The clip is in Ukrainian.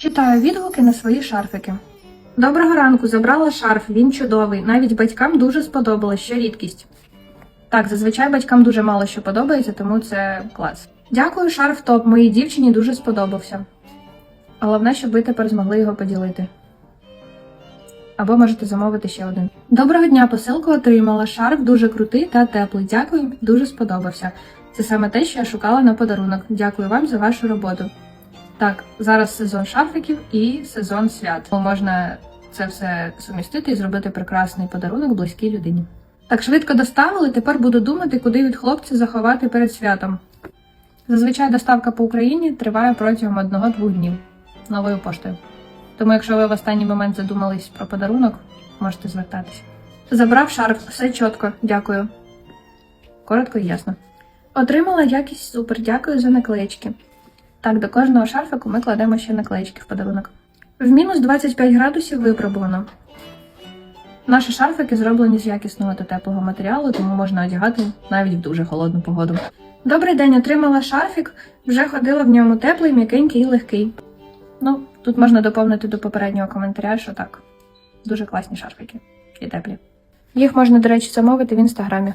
Читаю відгуки на свої шарфики. Доброго ранку, забрала шарф, він чудовий. Навіть батькам дуже сподобалось, що рідкість. Так, зазвичай батькам дуже мало що подобається, тому це клас. Дякую, шарф топ. Моїй дівчині дуже сподобався. Головне, щоб ви тепер змогли його поділити. Або можете замовити ще один. Доброго дня, посилку отримала. Шарф дуже крутий та теплий. Дякую, дуже сподобався. Це саме те, що я шукала на подарунок. Дякую вам за вашу роботу. Так, зараз сезон шарфиків і сезон свят. Можна це все сумістити і зробити прекрасний подарунок близькій людині. Так швидко доставили, тепер буду думати, куди від хлопця заховати перед святом. Зазвичай доставка по Україні триває протягом одного-двох днів новою поштою. Тому, якщо ви в останній момент задумались про подарунок, можете звертатися. Забрав шарф, все чітко, дякую. Коротко і ясно. Отримала якість супер, дякую за наклеєчки. Так, до кожного шарфику ми кладемо ще наклеєчки в подарунок. В мінус 25 градусів випробувано. Наші шарфики зроблені з якісного та теплого матеріалу, тому можна одягати навіть в дуже холодну погоду. Добрий день, отримала шарфік, вже ходила в ньому теплий, м'якенький і легкий. Ну, тут можна доповнити до попереднього коментаря, що так. Дуже класні шарфики і теплі. Їх можна, до речі, замовити в інстаграмі.